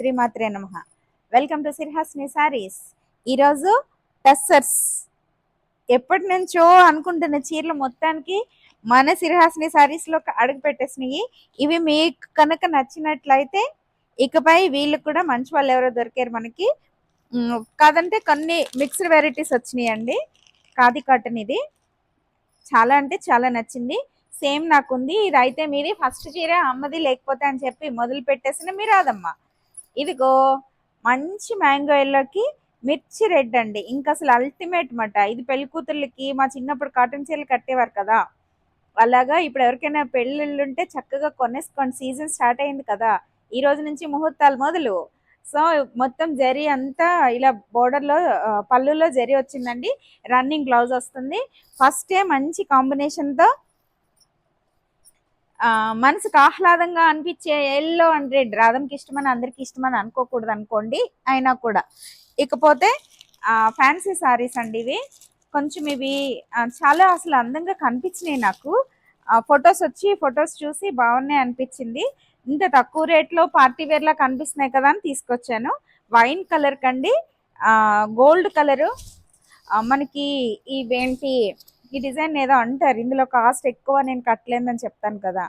శ్రీమాత్రే నమ. Welcome to సిరిహాస్ని saris ఈరోజు టస్సర్స్. ఎప్పటి నుంచో అనుకుంటున్న చీరలు మొత్తానికి మన సిరిహాస్ని సారీస్లో అడుగు పెట్టేసినాయి. ఇవి మీకు కనుక నచ్చినట్లయితే ఇకపై వీళ్ళు కూడా మంచి వాళ్ళు ఎవరో దొరికారు మనకి. కాదంటే కొన్ని మిక్స్డ్ వెరైటీస్ వచ్చాయండి కాది కాటన్ ఇది. చాలా అంటే చాలా నచ్చింది. సేమ్ నాకుంది. ఇది అయితే మీది ఫస్ట్ చీర అమ్మది లేకపోతే అని చెప్పి మొదలు పెట్టేసిన మీరు ఇదిగో మంచి మ్యాంగో ఎల్లోకి మిర్చి రెడ్ అండి. ఇంకా అసలు అల్టిమేట్ మాట. ఇది పెళ్ళి కూతుర్లకి మా చిన్నప్పుడు కాటన్ చీరలు కట్టేవారు కదా. అలాగా ఇప్పుడు ఎవరికైనా పెళ్ళిళ్ళు ఉంటే చక్కగా కొనేసుకోండి. సీజన్ స్టార్ట్ అయింది కదా. ఈ రోజు నుంచి ముహూర్తాలు మొదలు. సో మొత్తం జరీ అంతా ఇలా బోర్డర్లో పళ్ళులో జరీ వచ్చిందండి. రన్నింగ్ బ్లౌజ్ వస్తుంది. ఫస్టే మంచి కాంబినేషన్తో మనసుకు ఆహ్లాదంగా అనిపించే ఎల్లో అండ్ రెడ్ రాధంకి ఇష్టమని అందరికి ఇష్టమని అనుకోకూడదు అనుకోండి అయినా కూడా. ఇకపోతే ఫ్యాన్సీ సారీస్ అండి ఇవి. కొంచెం ఇవి చాలా అసలు అందంగా కనిపించినాయి నాకు. ఫొటోస్ వచ్చి ఫొటోస్ చూసి బాగున్నాయి అనిపించింది. ఇంత తక్కువ రేట్లో పార్టీ వేర్లా కనిపిస్తున్నాయి కదా అని తీసుకొచ్చాను. వైన్ కలర్ కండి గోల్డ్ కలరు. మనకి ఇవేంటి ఈ డిజైన్ ఏదో అంటారు. ఇందులో కాస్ట్ ఎక్కువ నేను కట్టలేదని చెప్తాను కదా.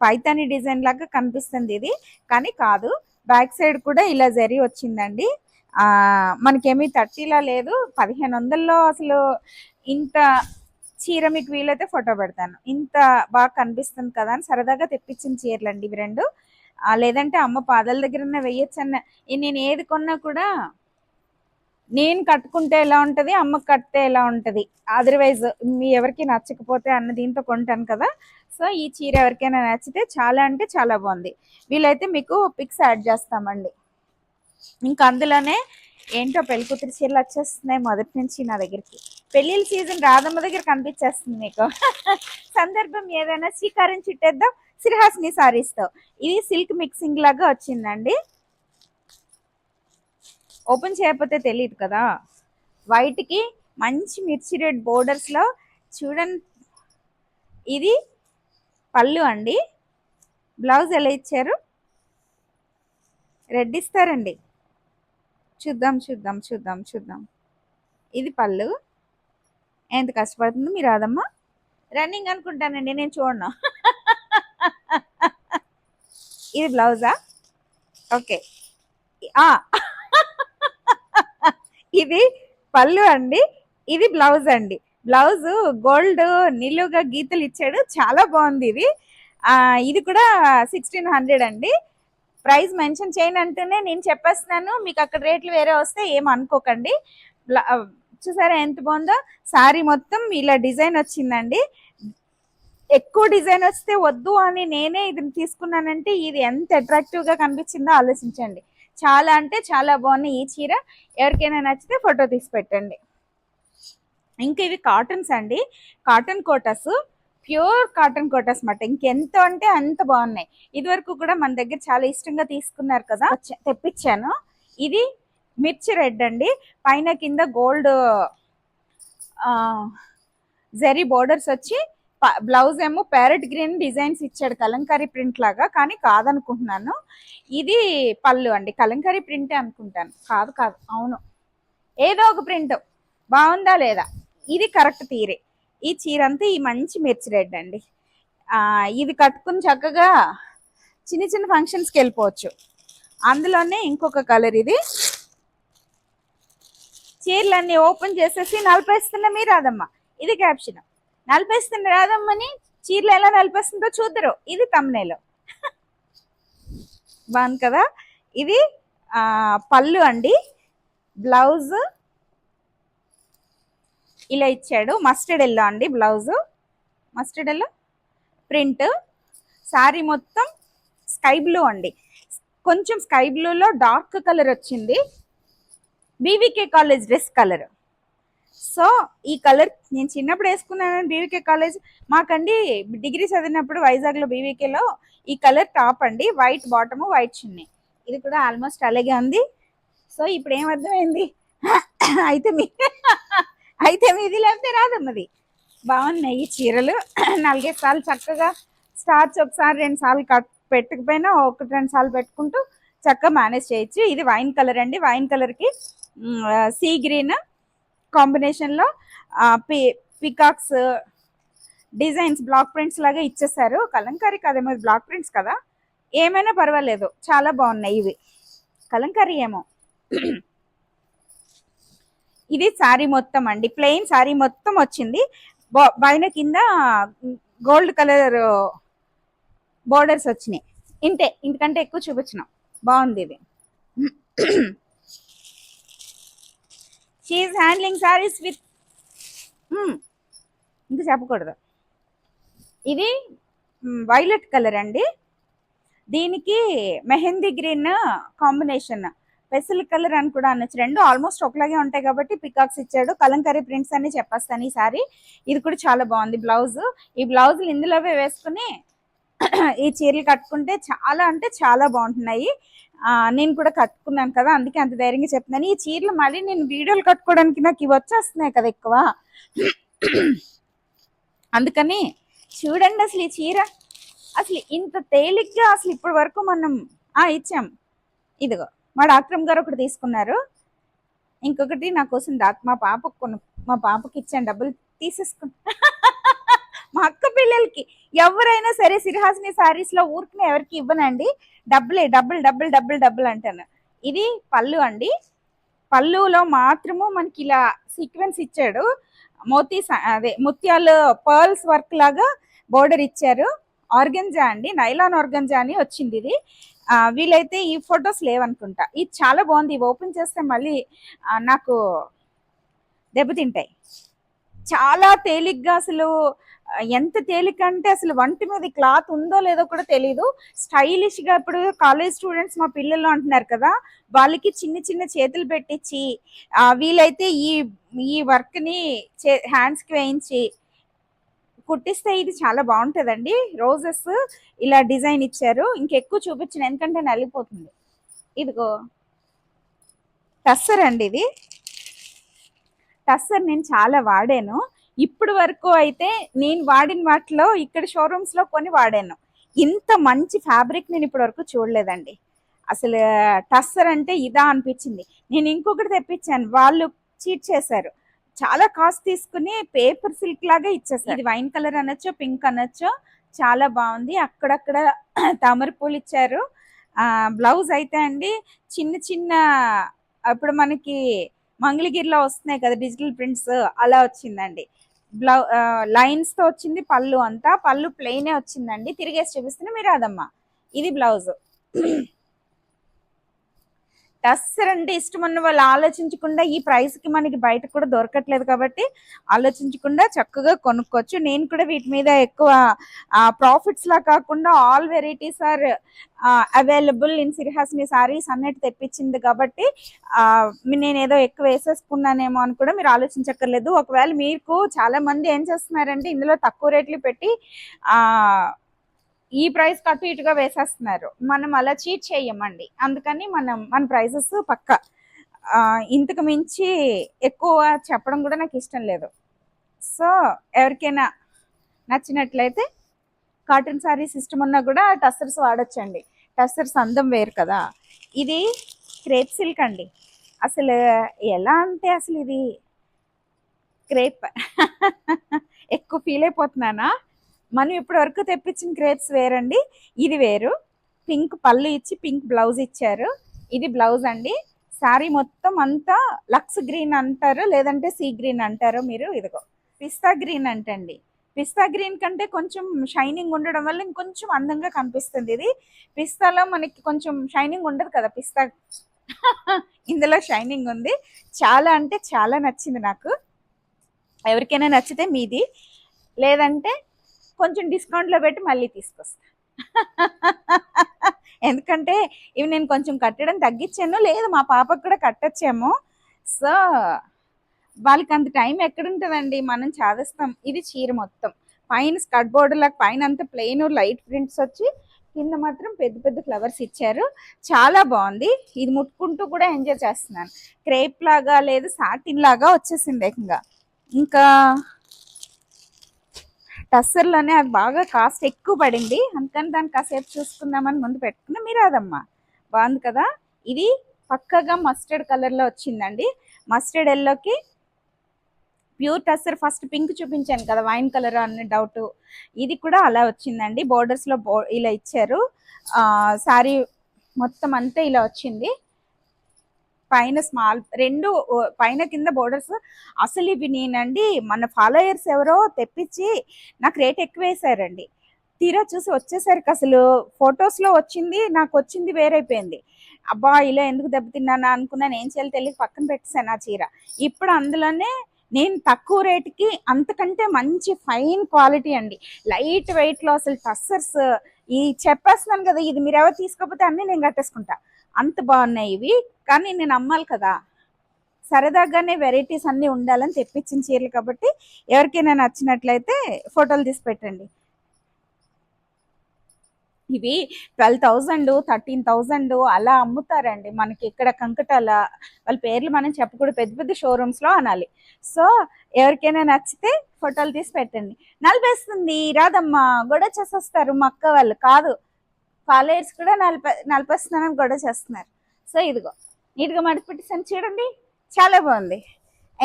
పైతాని డిజైన్ లాగా కనిపిస్తుంది ఇది. కానీ కాదు బ్యాక్ సైడ్ కూడా ఇలా జరి వచ్చిందండి. మనకేమీ థర్టీలా లేదు. పదిహేను వందల్లో అసలు ఇంత చీర మీకు వీలైతే ఫోటో పెడతాను. ఇంత బాగా కనిపిస్తుంది కదా అని సరదాగా తెప్పించిన చీరలు అండి ఇవి రెండు. లేదంటే అమ్మ పాదాల దగ్గర వెయ్యొచ్చు అన్న ఈ నేను ఏది కొన్నా కూడా నేను కట్టుకుంటే ఎలా ఉంటుంది అమ్మకి కట్టితే ఎలా ఉంటుంది? అదర్వైజ్ మీ ఎవరికి నచ్చకపోతే అన్న దీంతో కొంటాను కదా. సో ఈ చీర ఎవరికైనా నచ్చితే చాలా అంటే చాలా బాగుంది. వీలైతే మీకు పిక్స్ యాడ్ చేస్తామండి. ఇంకా అందులోనే ఏంటో పెళ్ళి కూతురు చీరలు వచ్చేస్తున్నాయి మొదటి నుంచి నా దగ్గరికి. పెళ్ళిళ్ళ సీజన్ రాధమ్మ దగ్గర కనిపించేస్తుంది మీకు. సందర్భం ఏదైనా శ్రీకారం చుట్టేద్దాం. సిరిహాసిని sarees ఇది సిల్క్ మిక్సింగ్ లాగా వచ్చిందండి. ఓపెన్ చేయకపోతే తెలియదు కదా. వైట్కి మంచి మిర్చి రెడ్ బోర్డర్స్లో చూడండి ఇది పళ్ళు అండి. బ్లౌజ్ ఎలా ఇచ్చారు? రెడ్ ఇస్తారండి. చూద్దాం చూద్దాం చూద్దాం చూద్దాం. ఇది పళ్ళు. ఎంత కష్టపడుతుంది మీరు రాదమ్మా. రన్నింగ్ అనుకుంటానండి నేను చూడను. ఇది బ్లౌజా? ఓకే. ఆ! ఇది పళ్ళు అండి ఇది బ్లౌజ్ అండి. బ్లౌజ్ గోల్డ్ నిలువుగా గీతలు ఇచ్చాడు చాలా బాగుంది ఇది. ఇది కూడా సిక్స్టీన్ హండ్రెడ్ అండి. ప్రైస్ మెన్షన్ చేయను అంటూనే నేను చెప్పేస్తున్నాను మీకు అక్కడ రేట్లు వేరే వస్తే ఏం అనుకోకండి. చూసారా ఎంత బాగుందో? శారీ మొత్తం ఇలా డిజైన్ వచ్చిందండి. ఎక్కువ డిజైన్ వస్తే వద్దు అని నేనే ఇది తీసుకున్నానంటే ఇది ఎంత అట్రాక్టివ్గా కనిపించిందో ఆలోచించండి. చాలా అంటే చాలా బాగున్నాయి. ఈ చీర ఎవరికైనా నచ్చితే ఫోటో తీసి పెట్టండి. ఇంకా ఇవి కాటన్స్ అండి. Cotton kotas pure cotton kotas మాట ఇంకెంత అంటే అంత బాగున్నాయి. ఇదివరకు కూడా మన దగ్గర చాలా ఇష్టంగా తీసుకున్నారు కదా. తెప్పించాను. ఇది మిర్చి రెడ్ అండి. పైన కింద గోల్డ్ జరీ బోర్డర్స్ వచ్చి బ్లౌజ్ ఏమో ప్యారెట్ గ్రీన్ డిజైన్స్ ఇచ్చాడు కలంకారీ ప్రింట్ లాగా కానీ కాదనుకుంటున్నాను. ఇది పళ్ళు అండి కలంకారీ ప్రింటే అనుకుంటాను. కాదు కాదు అవును. ఏదో ఒక ప్రింట్ బాగుందా లేదా? ఇది కరెక్ట్ తీరే. ఈ చీర అంతా ఈ మంచి మిర్చి రెడ్ అండి. ఇది కట్టుకుని చక్కగా చిన్న చిన్న ఫంక్షన్స్కి వెళ్ళిపోవచ్చు. అందులోనే ఇంకొక కలర్ ఇది. చీరలన్నీ ఓపెన్ చేసేసి నలిపేస్తున్న మీ రాదమ్మ ఇది క్యాప్షన్ నలిపేస్తుంది రాదమ్మని. చీరలు ఎలా నలిపేస్తుందో చూద్దరు. ఇది తమ్నేలో బాగుంది కదా? ఇది పళ్ళు అండి. బ్లౌజ్ ఇలా ఇచ్చాడు. మస్టర్డ్ ఎల్లో అండి blouse. Mustard yellow print sari మొత్తం స్కై బ్లూ అండి. కొంచెం స్కై బ్లూలో డార్క్ కలర్ వచ్చింది. BVK college dress colour. So ఈ కలర్ నేను చిన్నప్పుడు వేసుకున్నాను బీవీకే కాలేజ్ మాకండి డిగ్రీ చదివినప్పుడు వైజాగ్లో బీవీకేలో ఈ కలర్ టాప్ అండి. White bottom white chunni. ఇది కూడా ఆల్మోస్ట్ అలాగే ఉంది. సో ఇప్పుడు ఏం అర్థమైంది? అయితే మీ అయితే మీది లేకపోతే రాదమ్మది బాగున్నాయి ఈ చీరలు. నాలుగైదు సార్లు చక్కగా స్టార్చ్ ఒకసారి రెండు సార్లు కట్ పెట్టకపోయినా ఒకటి రెండు సార్లు పెట్టుకుంటూ చక్కగా మేనేజ్ చేయొచ్చు. ఇది వైన్ కలర్ అండి. వైన్ కలర్కి సీ గ్రీన్ కాంబినేషన్లో పి పికాక్స్ డిజైన్స్ బ్లాక్ ప్రింట్స్ లాగా ఇచ్చేసారు. కలంకారీ కదేమో బ్లాక్ ప్రింట్స్ కదా. ఏమైనా పర్వాలేదు. చాలా బాగున్నాయి ఇవి. కలంకారీ ఏమో. ఇది శారీ మొత్తం అండి. ప్లెయిన్ శారీ మొత్తం వచ్చింది. పైన కింద గోల్డ్ కలర్ బోర్డర్స్ వచ్చినాయి. ఇంతే. ఇంతకంటే ఎక్కువ చూపించినాం. బాగుంది ఇది. షీఈస్ హ్యాండ్లింగ్ శారీస్ విత్ ఇంకా చెప్పకూడదు. ఇది hmm, వైలెట్ కలర్ అండి. దీనికి mehndi green combination pencil colour అని కూడా అనొచ్చు. రెండు ఆల్మోస్ట్ ఒకలాగే ఉంటాయి కాబట్టి పికాక్స్ ఇచ్చాడు. కలంకరీ ప్రింట్స్ అని చెప్పేస్తాను ఈ సారీ. ఇది కూడా చాలా బాగుంది బ్లౌజ్. ఈ బ్లౌజులు ఇందులోవే వేసుకుని ఈ చీరలు కట్టుకుంటే చాలా అంటే చాలా బాగుంటున్నాయి. నేను కూడా కట్టుకున్నాను కదా అందుకే అంత ధైర్యంగా చెప్తున్నాను. ఈ చీరలు మళ్ళీ నేను వీడియోలు కట్టుకోవడానికి నాకు ఇవి వచ్చేస్తున్నాయి కదా ఎక్కువ. అందుకని చూడండి అసలు ఈ చీర. అసలు ఇంత తేలిగ్గా అసలు ఇప్పటి వరకు మనం ఆ ఇచ్చాం. ఇదిగో మా డాక్టర్ గారు ఒకటి తీసుకున్నారు. ఇంకొకటి నా కోసం మా పాపకు కొను మా పాపకి ఇచ్చాను డబ్బులు తీసేసుకున్నా. మా అక్క పిల్లలకి ఎవరైనా సరే సిరిహాసిని సారీస్లో ఊరికి ఎవరికి ఇవ్వనండి. డబ్బులే డబ్బులు డబ్బులు డబ్బులు డబ్బులు అంటాను. ఇది పళ్ళు అండి. పళ్ళులో మాత్రము మనకి ఇలా సీక్వెన్స్ ఇచ్చాడు. మోతీ అదే ముత్యాలు పర్ల్స్ వర్క్ లాగా బోర్డర్ ఇచ్చారు. ఆర్గంజా అండి నైలాన్ ఆర్గంజా అని వచ్చింది ఇది. వీలైతే ఈ ఫొటోస్ లేవనుకుంటా. ఇది చాలా బాగుంది. ఇవి ఓపెన్ చేస్తే మళ్ళీ నాకు దెబ్బతింటాయి. చాలా తేలిగ్గా అసలు ఎంత తేలిక అంటే అసలు వంటి మీద క్లాత్ ఉందో లేదో కూడా తెలియదు స్టైలిష్గా ఇప్పుడు కాలేజ్ స్టూడెంట్స్ మా పిల్లలు అంటున్నారు కదా వాళ్ళకి చిన్న చిన్న చేతులు పెట్టించి వీలైతే ఈ ఈ వర్క్ని హ్యాండ్స్కి వేయించి కుట్టిస్తే ఇది చాలా బాగుంటుందండి. రోజెస్ ఇలా డిజైన్ ఇచ్చారు. ఇంకెక్కువ చూపించిన ఎందుకంటే నలిగిపోతుంది. ఇదిగో టస్సర్ అండి ఇది. టస్సర్ నేను చాలా వాడాను. ఇప్పుడు వరకు అయితే నేను వాడిన వాటిలో ఇక్కడ షోరూమ్స్లో కొని వాడాను. ఇంత మంచి ఫ్యాబ్రిక్ నేను ఇప్పటి వరకు చూడలేదండి. అసలు టస్సర్ అంటే ఇదా అనిపించింది. నేను ఇంకొకటి తెప్పించాను. వాళ్ళు చీట్ చేశారు. చాలా కాస్ట్ తీసుకుని పేపర్ సిల్క్ లాగా ఇచ్చేసారు ఇది వైన్ కలర్ అనొచ్చు పింక్ అనొచ్చు చాలా బాగుంది. అక్కడక్కడ తామర పూలు ఇచ్చారు. బ్లౌజ్ అయితే అండి చిన్న చిన్న అప్పుడు మనకి మంగళగిరిలో వస్తున్నాయి కదా డిజిటల్ ప్రింట్స్ అలా వచ్చిందండి. బ్లౌ లైన్స్తో వచ్చింది పళ్ళు అంతా. పళ్ళు ప్లెయినే వచ్చిందండి. తిరిగేసి చూపిస్తున్నా మీరు అదమ్మా. ఇది బ్లౌజ్. టస్సర్ అంటే ఇష్టం ఉన్న వాళ్ళు ఆలోచించకుండా ఈ ప్రైస్కి మనకి బయట కూడా దొరకట్లేదు కాబట్టి ఆలోచించకుండా చక్కగా కొనుక్కోవచ్చు. నేను కూడా వీటి మీద ఎక్కువ ప్రాఫిట్స్ లా కాకుండా all varieties are available in Sirihasini sarees అన్నట్టు తెప్పించింది కాబట్టి నేను ఏదో ఎక్కువ వేసేసుకున్నానేమో అని కూడా మీరు ఆలోచించక్కర్లేదు. ఒకవేళ మీకు చాలామంది ఏం చేస్తున్నారంటే ఇందులో తక్కువ రేట్లు పెట్టి ఈ ప్రైస్ అటు ఇటుగా వేసేస్తున్నారు. మనం అలా చీట్ చేయమండి. అందుకని మనం మన ప్రైసెస్ పక్క. ఇంతకు మించి ఎక్కువ చెప్పడం కూడా నాకు ఇష్టం లేదు. సో ఎవరికైనా నచ్చినట్లయితే కాటన్ శారీ సిస్టమ్ ఉన్నా కూడా టస్సర్స్ వాడచ్చండి. టస్సర్స్ అందం వేరు కదా. ఇది క్రేప్ సిల్క్ అండి. అసలు ఎలా అంటే అసలు ఇది క్రేప్. ఎక్కువ ఫీల్ అయిపోతున్నానా? మనం ఇప్పటి వరకు తెప్పించిన క్రేప్స్ వేరండి. ఇది వేరు. పింక్ పళ్ళు ఇచ్చి పింక్ బ్లౌజ్ ఇచ్చారు. ఇది బ్లౌజ్ అండి. శారీ మొత్తం అంతా లక్స్ గ్రీన్ అంటారు లేదంటే సీ గ్రీన్ అంటారు మీరు ఇదిగో. పిస్తా గ్రీన్ అంటండి. పిస్తా గ్రీన్ కంటే కొంచెం షైనింగ్ ఉండడం వల్ల ఇంకొంచెం అందంగా కనిపిస్తుంది ఇది. పిస్తాలో మనకి కొంచెం షైనింగ్ ఉండదు కదా పిస్తా. ఇందులో షైనింగ్ ఉంది. చాలా అంటే చాలా నచ్చింది నాకు. ఎవరికైనా నచ్చితే మీది. లేదంటే కొంచెం డిస్కౌంట్లో పెట్టి మళ్ళీ తీసుకొస్తా. ఎందుకంటే ఇవి నేను కొంచెం కట్టడం తగ్గించాను. లేదు మా పాపకు కూడా కట్టచ్చాము. సో వాళ్ళకి అంత టైం ఎక్కడుంటుందండి? మనం చాదిస్తాం. ఇది చీర మొత్తం. పైన స్కట్ బోర్డులకు లాగా పైన అంతా ప్లెయిన్ లైట్ ప్రింట్స్ వచ్చి కింద మాత్రం పెద్ద పెద్ద ఫ్లవర్స్ ఇచ్చారు. చాలా బాగుంది. ఇది ముట్టుకుంటూ కూడా ఎంజాయ్ చేస్తున్నాను. క్రేప్ లాగా లేదు సాటిన్ లాగా వచ్చేసింది ఏకంగా ఇంకా టస్సర్లోనే అది బాగా కాస్ట్ ఎక్కువ పడింది. అందుకని దాన్ని కాసేపు చూసుకుందామని ముందు పెట్టుకున్నా మీరాదమ్మ. బాగుంది కదా? ఇది పక్కగా మస్టర్డ్ కలర్లో వచ్చిందండి. మస్టర్డ్ ఎల్లోకి ప్యూర్ టస్సర్ ఫస్ట్ పింక్ చూపించాను కదా వైన్ కలర్ అనే డౌట్ ఇది కూడా అలా వచ్చిందండి. బోర్డర్స్లో బో ఇలా ఇచ్చారు. శారీ మొత్తం అంతా ఇలా వచ్చింది. పైన స్మాల్ రెండు పైన కింద బోర్డర్స్ అసలు ఇవి నేనండి మన ఫాలోయర్స్ ఎవరో తెప్పించి నాకు రేట్ ఎక్కువ వేసారండి తీరా చూసి వచ్చేసరికి అసలు ఫొటోస్లో వచ్చింది నాకు వచ్చింది వేరైపోయింది. అబ్బా ఇలా ఎందుకు దెబ్బతిన్నానా అనుకున్నాను ఏం చేయాలి తెలియక పక్కన పెట్టేశాను ఆ చీర. ఇప్పుడు అందులోనే నేను తక్కువ రేటుకి అంతకంటే మంచి ఫైన్ క్వాలిటీ అండి. లైట్ వెయిట్లో అసలు టస్సర్స్ ఈ చెప్పేస్తున్నాను కదా ఇది మీరు ఎవరు తీసుకోకపోతే అన్ని నేను కట్టేసుకుంటా. అంత బాగున్నాయి ఇవి. కానీ నేను అమ్మాలి కదా. సరదాగానే వెరైటీస్ అన్నీ ఉండాలని తెప్పించిన చీరలు కాబట్టి ఎవరికైనా నచ్చినట్లయితే ఫోటోలు తీసి పెట్టండి. ఇవి ట్వెల్వ్ థౌజండ్ థర్టీన్ థౌజండ్ అలా అమ్ముతారండి. మనకి ఇక్కడ కంకటాల వాళ్ళ పేర్లు మనం చెప్పకూడదు. పెద్ద పెద్ద షోరూమ్స్లో అనాలి. సో ఎవరికైనా నచ్చితే ఫోటోలు తీసి పెట్టండి. నలిపేస్తుంది. రాదమ్మా గొడవ చేసేస్తారు మా అక్క వాళ్ళు. కాదు. ఫాలోయర్స్ కూడా నలిపే స్నానం గొడవ చేస్తున్నారు. సో ఇదిగో నీట్గా మడిచి పెట్టేసాను చూడండి. చాలా బాగుంది.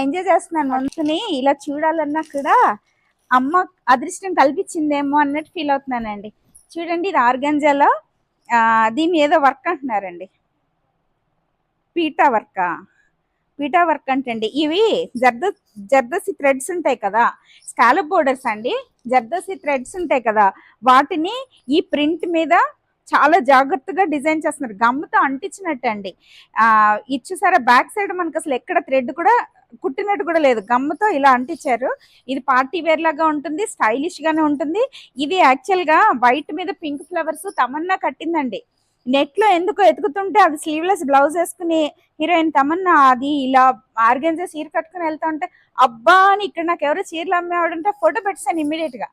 ఎంజాయ్ చేస్తున్నాను మనసుని. ఇలా చూడాలన్నా కూడా అమ్మ అదృష్టం కల్పించిందేమో అన్నట్టు ఫీల్ అవుతున్నానండి. చూడండి ఇది ఆర్గంజాలో దీన్ని ఏదో వర్క్ అంటున్నారండి. పీటా వర్కా? పీటా వర్క్ అంటండి. ఇవి జర్ద జర్దసి థ్రెడ్స్ ఉంటాయి కదా. స్కాలప్ బోర్డర్స్ అండి. జర్దసి థ్రెడ్స్ ఉంటాయి కదా. వాటిని ఈ ప్రింట్ మీద చాలా జాగ్రత్తగా డిజైన్ చేస్తున్నారు. గమ్ముతో అంటించినట్టు అండి ఆ ఇచ్చేసారా బ్యాక్ సైడ్ మనకు అసలు ఎక్కడ థ్రెడ్ కూడా కుట్టినట్టు కూడా లేదు. గమ్ముతో ఇలా అంటించారు. ఇది పార్టీ వేర్ లాగా ఉంటుంది స్టైలిష్ గానే ఉంటుంది. ఇది యాక్చువల్గా వైట్ మీద పింక్ ఫ్లవర్స్ తమన్నా కట్టిందండి. నెట్లో ఎందుకో ఎతుకుతుంటే అది స్లీవ్లెస్ బ్లౌజ్ వేసుకుని హీరోయిన్ తమన్నా అది ఇలా ఆర్గెన్జా చీర కట్టుకుని వెళ్తా ఉంటే అబ్బా అని ఇక్కడ నాకు ఎవరో చీరలు అమ్మేవాడంటే ఫోటో పెట్టాను ఇమ్మీడియట్గా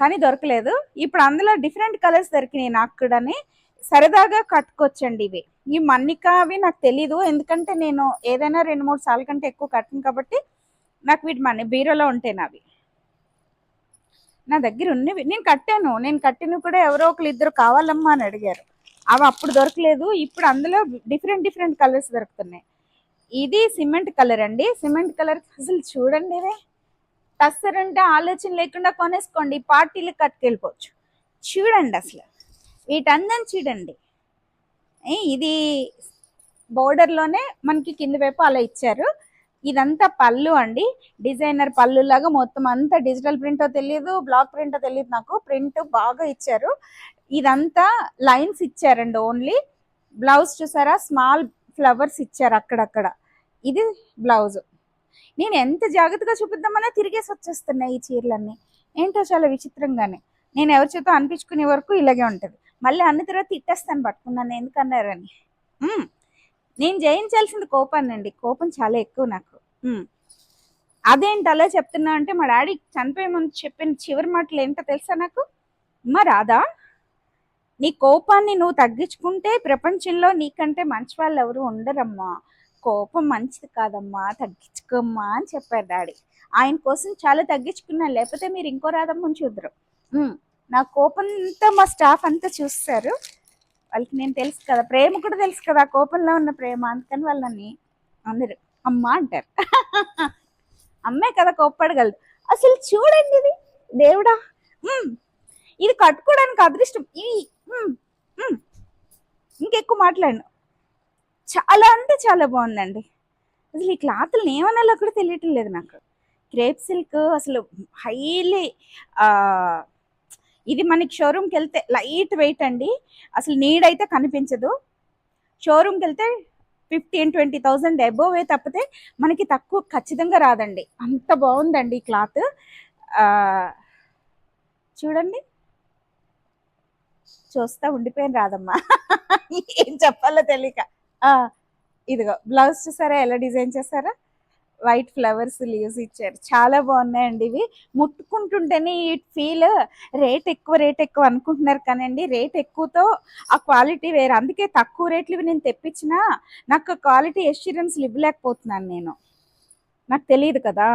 కానీ దొరకలేదు. ఇప్పుడు అందులో డిఫరెంట్ కలర్స్ దొరికినాయి నాకు కూడాని. సరదాగా కట్టుకోవచ్చండి ఇవి. ఈ మన్నిక అవి నాకు తెలీదు. ఎందుకంటే నేను ఏదైనా రెండు మూడు సార్లు కంటే ఎక్కువ కట్టను కాబట్టి నాకు వీటి మనీ బీరోలో ఉంటాయి నావి. నా దగ్గర ఉన్నవి. నేను కట్టాను. నేను కట్టిన కూడా ఎవరో ఒకరు ఇద్దరు కావాలమ్మా అని అడిగారు. అవి అప్పుడు దొరకలేదు. ఇప్పుడు అందులో డిఫరెంట్ డిఫరెంట్ కలర్స్ దొరుకుతున్నాయి. ఇది సిమెంట్ కలర్ అండి. సిమెంట్ కలర్ అసలు చూడండి ఇవే. టస్సర్ ఆలోచన లేకుండా కొనేసుకోండి. పార్టీలు కట్టుకెళ్ళిపోవచ్చు. చూడండి అసలు. వీటందని చూడండి. ఇది బోర్డర్లోనే మనకి కింద వైపు అలా ఇచ్చారు. ఇదంతా పళ్ళు అండి. డిజైనర్ పళ్ళు లాగా మొత్తం అంతా డిజిటల్ ప్రింటో తెలియదు బ్లాక్ ప్రింటో తెలియదు నాకు. ప్రింట్ బాగా ఇచ్చారు. ఇదంతా లైన్స్ ఇచ్చారండి ఓన్లీ బ్లౌజ్ చూసారా? స్మాల్ ఫ్లవర్స్ ఇచ్చారు అక్కడక్కడ. ఇది బ్లౌజ్ నేను ఎంత జాగ్రత్తగా చూపిద్దామన్నా తిరిగేసి వచ్చేస్తున్నాయి ఈ చీరలన్నీ. ఏంటో చాలా విచిత్రంగానే. నేను ఎవరి చేతో అనిపించుకునే వరకు ఇలాగే ఉంటుంది. మళ్ళీ అన్న తర్వాత తిట్టేస్తాను పట్టుకున్నాను ఎందుకన్నారని. నేను జయించాల్సింది కోపాన్ని అండి కోపం చాలా ఎక్కువ నాకు. అదేంటి అలా చెప్తున్నా అంటే మా డాడీ చనిపోయే ముందు చెప్పిన చివరి మాటలు ఏంటో తెలుసా నాకు? మా రాదా నీ కోపాన్ని నువ్వు తగ్గించుకుంటే ప్రపంచంలో నీకంటే మంచి వాళ్ళు ఎవరు ఉండరమ్మా. కోపం మంచిది కాదమ్మా తగ్గించుకోమ్మా అని చెప్పారు డాడీ. ఆయన కోసం చాలా తగ్గించుకున్నాను లేకపోతే మీరు ఇంకో రాధమ్మని చూద్దరు. నా కోపంతో మా స్టాఫ్ అంతా చూస్తారు. వాళ్ళకి నేను తెలుసు కదా ప్రేమ కూడా తెలుసు కదా కోపంలో ఉన్న ప్రేమ. అందుకని వాళ్ళని అందరు అమ్మ అంటారు. అమ్మే కదా కోప్పడగలదు. అసలు చూడండి ఇది దేవుడా. ఇది కట్టుకోవడానికి అదృష్టం. ఇంకెక్కువ మాట్లాడను. చాలా అంటే చాలా బాగుందండి. అసలు ఈ క్లాత్లు ఏమనాలో కూడా తెలియటం లేదు నాకు. క్రేప్ సిల్క్ అసలు హైలీ ఇది మనకి షోరూమ్కి వెళ్తే లైట్ వెయిట్ అండి. అసలు నీడ్ అయితే కనిపించదు. షోరూమ్కి వెళ్తే ఫిఫ్టీన్ ట్వంటీ థౌజండ్ అబోవే తప్పితే మనకి తక్కువ ఖచ్చితంగా రాదండి. అంత బాగుందండి ఈ క్లాత్. చూడండి. చూస్తా ఉండిపోయాను రాదమ్మా. ఏం చెప్పాలో తెలియక. ఇదిగో బ్లౌజ్ చూసారా? ఎలా డిజైన్ చేశారా? వైట్ ఫ్లవర్స్ లీవ్స్ ఇచ్చారు. చాలా బాగున్నాయండి ఇవి. ముట్టుకుంటుంటేనే ఈ ఫీల్ రేట్ ఎక్కువ రేట్ ఎక్కువ అనుకుంటున్నారు కానండి. రేట్ ఎక్కువతో ఆ క్వాలిటీ వేరు. అందుకే తక్కువ రేట్లు నేను తెప్పించినా నాకు క్వాలిటీ ఎష్యూరెన్స్ ఇవ్వలేకపోతున్నాను నేను. నాకు తెలియదు కదా.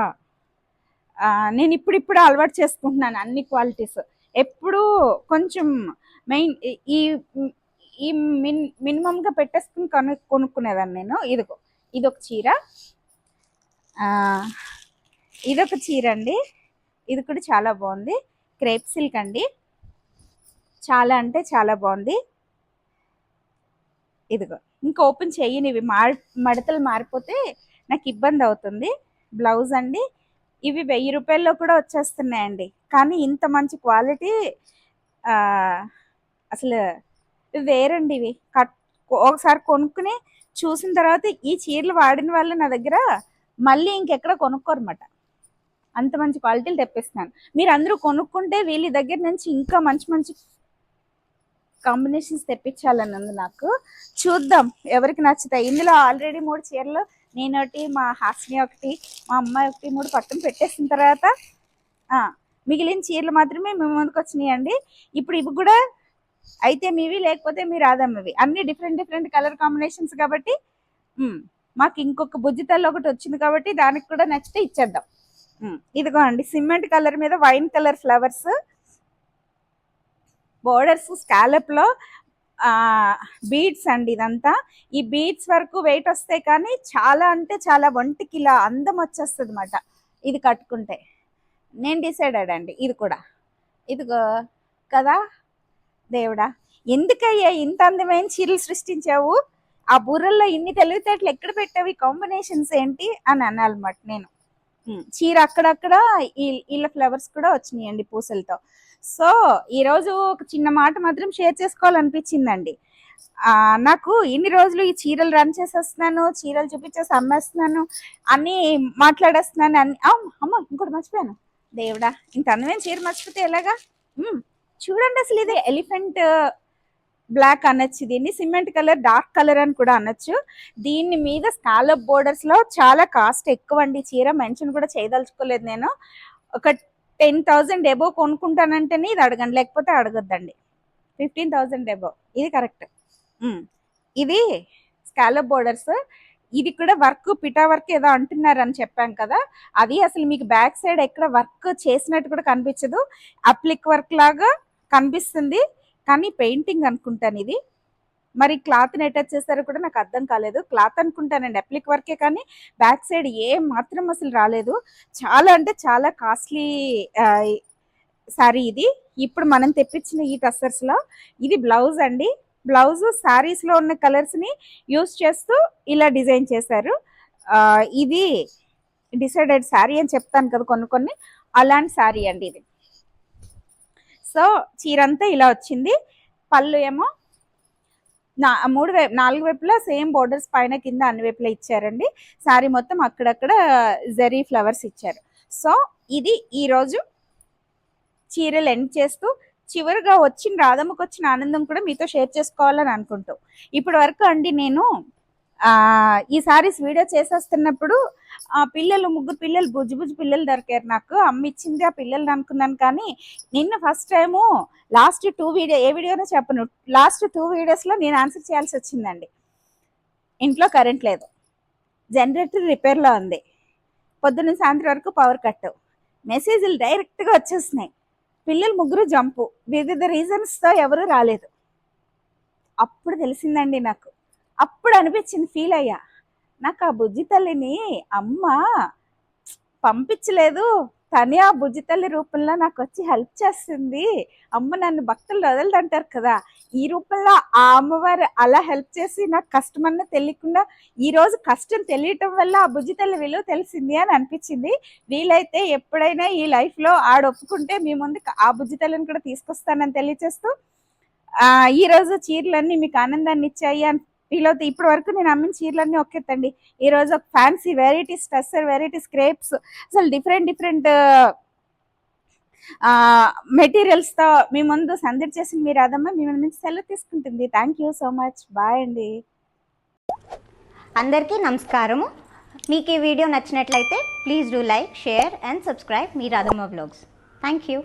నేను ఇప్పుడు ఇప్పుడు అలవాటు చేసుకుంటున్నాను అన్ని క్వాలిటీస్ ఎప్పుడు కొంచెం మెయిన్ ఈ ఈ మిన్ మినిమంగా పెట్టేసుకుని కొను కొనుక్కునేదాన్ని నేను. ఇదిగో ఇదొక చీర. ఇదొక చీర అండి. ఇది కూడా చాలా బాగుంది. క్రేప్ సిల్క్ అండి. చాలా అంటే చాలా బాగుంది. ఇదిగో ఇంకా ఓపెన్ చేయని ఇవి మార్ మడతలు మారిపోతే నాకు ఇబ్బంది అవుతుంది. బ్లౌజ్ అండి. ఇవి వెయ్యి రూపాయల్లో కూడా వచ్చేస్తున్నాయండి. కానీ ఇంత మంచి క్వాలిటీ అసలు వేరండి ఇవి కట్ ఒకసారి కొనుక్కుని చూసిన తర్వాత ఈ చీరలు వాడిన వాళ్ళు నా దగ్గర మళ్ళీ ఇంకెక్కడ కొనుక్కోరన్నమాట. అంత మంచి క్వాలిటీలు తెప్పిస్తున్నాను. మీరు అందరూ కొనుక్కుంటే వీళ్ళ దగ్గర నుంచి ఇంకా మంచి మంచి కాంబినేషన్స్ తెప్పించాలని ఉంది నాకు చూద్దాం ఎవరికి నచ్చుతాయి. ఇందులో ఆల్రెడీ మూడు చీరలు నేను ఒకటి మా హాస్ని ఒకటి మా అమ్మాయి ఒకటి మూడు పక్కన పెట్టేసిన తర్వాత మిగిలిన చీరలు మాత్రమే మేము ముందుకు వచ్చినాయండి ఇప్పుడు ఇవి కూడా అయితే మీవి లేకపోతే మీ రాదమ్మవి అన్ని డిఫరెంట్ డిఫరెంట్ కలర్ కాంబినేషన్స్ కాబట్టి మాకు ఇంకొక బుజ్జితల్లో ఒకటి వచ్చింది కాబట్టి దానికి కూడా నెక్స్ట్ ఇచ్చేద్దాం. ఇదిగోండి ఇదిగో అండి సిమెంట్ కలర్ మీద వైన్ కలర్ ఫ్లవర్స్ బోర్డర్స్ స్కాలప్లో బీడ్స్ అండి ఇదంతా. ఈ బీడ్స్ వరకు వెయిట్ వస్తాయి కానీ చాలా అంటే చాలా ఒంటికి ఇలా అందం వచ్చేస్తుంది అనమాట ఇది కట్టుకుంటే. నేను డిసైడెడ్ అండి ఇది కూడా. ఇదిగో కదా దేవుడా ఎందుకయ్యా ఇంత అందమైన చీరలు సృష్టించావు? ఆ బుర్రల్లో ఇన్ని తెలివితేటలు ఎక్కడ పెట్టావు? ఈ కాంబినేషన్స్ ఏంటి? అని అనాలన్నమాట నేను. చీర అక్కడక్కడ వీళ్ళ ఫ్లవర్స్ కూడా వచ్చినాయండి పూసలతో. సో ఈరోజు ఒక చిన్న మాట మాత్రం షేర్ చేసుకోవాలనిపించిందండి. నాకు ఇన్ని రోజులు ఈ చీరలు రన్ చేసేస్తున్నాను చీరలు చూపించేసి అమ్మేస్తున్నాను అని మాట్లాడేస్తున్నాను అన్ని అమ్మ ఇంకోటి మర్చిపోయాను. దేవుడా ఇంత అందమైన చీర మర్చిపోతే ఎలాగా? చూడండి అసలు ఇది ఎలిఫెంట్ బ్లాక్ అనొచ్చు. దీన్ని సిమెంట్ కలర్ డార్క్ కలర్ అని కూడా అనొచ్చు. దీని మీద స్కాలప్ బోర్డర్స్లో చాలా కాస్ట్ ఎక్కువ అండి. చీర మెన్షన్ కూడా చేయదలుచుకోలేదు నేను. ఒక టెన్ థౌజండ్ ఎబో కొనుక్కుంటానంటేనే ఇది అడగండి లేకపోతే అడగొద్దండి. ఫిఫ్టీన్ థౌజండ్ ఎబో ఇది కరెక్ట్. ఇది స్కాలప్ బోర్డర్స్. ఇది కూడా వర్క్ పిటా వర్క్ ఏదో అంటున్నారు అని చెప్పాం కదా. అది అసలు మీకు బ్యాక్ సైడ్ ఎక్కడ వర్క్ చేసినట్టు కూడా కనిపించదు. అప్లిక్ వర్క్ లాగా కనిపిస్తుంది. కానీ పెయింటింగ్ అనుకుంటాను ఇది. మరి క్లాత్ అటాచ్ చేస్తారో కూడా నాకు అర్థం కాలేదు. క్లాత్ అనుకుంటానండి అప్లిక్ వర్కే కానీ బ్యాక్ సైడ్ ఏం మాత్రం అసలు రాలేదు. చాలా అంటే చాలా కాస్ట్లీ శారీ ఇది. ఇప్పుడు మనం తెప్పించిన ఈ టస్సర్స్లో ఇది బ్లౌజ్ అండి. బ్లౌజ్ శారీస్లో ఉన్న కలర్స్ని యూస్ చేస్తూ ఇలా డిజైన్ చేశారు. ఇది డిసైడెడ్ శారీ అని చెప్తాను కదా కొన్ని కొన్ని. అలాంటి శారీ అండి ఇది. సో చీర అంతా ఇలా వచ్చింది. పళ్ళు ఏమో నా మూడు వైపు నాలుగు వైపులా సేమ్ బోర్డర్స్ పైన కింద అన్ని వైపులా ఇచ్చారండి. శారీ మొత్తం అక్కడక్కడ జరీ ఫ్లవర్స్ ఇచ్చారు. సో ఇది ఈరోజు చీరలు ఎండ్ చేస్తూ చివరిగా వచ్చిన రాధమ్మకు వచ్చిన ఆనందం కూడా మీతో షేర్ చేసుకోవాలని అనుకుంటూ. ఇప్పటి వరకు అండి నేను ఈ సారీస్ వీడియో చేసేస్తున్నప్పుడు ఆ పిల్లలు ముగ్గురు పిల్లలు బుజ్జి బుజ్జి పిల్లలు దొరికారు నాకు. అమ్మ ఇచ్చింది ఆ పిల్లలు అనుకున్నాను కానీ నిన్న first time last two video ఏ వీడియోనో చెప్పను. లాస్ట్ టూ వీడియోస్లో నేను ఆన్సర్ చేయాల్సి వచ్చిందండి. ఇంట్లో కరెంట్ లేదు. జనరేటర్ రిపేర్లో ఉంది. పొద్దున్న సాయంత్రం వరకు పవర్ కట్ మెసేజ్లు డైరెక్ట్గా వచ్చేస్తున్నాయి పిల్లలు ముగ్గురు జంపు వివిధ రీజన్స్తో ఎవరు రాలేదు. అప్పుడు తెలిసిందండి నాకు. అప్పుడు అనిపించింది ఫీల్ అయ్యా. నాకు ఆ బుజ్జి తల్లిని అమ్మ పంపించలేదు. తనే ఆ బుజ్జి తల్లి రూపంలో నాకు వచ్చి హెల్ప్ చేస్తుంది. అమ్మ నన్ను భక్తులు వదలదంటారు కదా. ఈ రూపంలో ఆ అమ్మవారు అలా హెల్ప్ చేసి నాకు కష్టం అన్న తెలియకుండా ఈరోజు కష్టం తెలియటం వల్ల ఆ బుజ్జి తల్లి విలువ తెలిసింది అని అనిపించింది. వీలైతే ఎప్పుడైనా ఈ లైఫ్లో ఆడొప్పుకుంటే ఆడ ఒప్పుకుంటే మీ ముందు ఆ బుజ్జి తల్లిని కూడా తీసుకొస్తానని తెలియచేస్తూ ఈరోజు ఈ రోజు చీరలన్నీ మీకు ఆనందాన్ని ఇచ్చాయి అని ఫీల్ ఇప్పటి వరకు నేను అమ్మిన చీరలన్నీ ఒకేతండి. ఈ రోజు ఒక fancy varieties tussar varieties crepes అసలు డిఫరెంట్ డిఫరెంట్ మెటీరియల్స్తో మీ ముందు సందడి చేసిన మీరు అదమ్మ మీ ముందు నుంచి సెలవు తీసుకుంటుంది. Thank you so much bye అండి. అందరికీ నమస్కారము. మీకు ఈ వీడియో నచ్చినట్లయితే please do like share and subscribe me Radhamma blogs thank you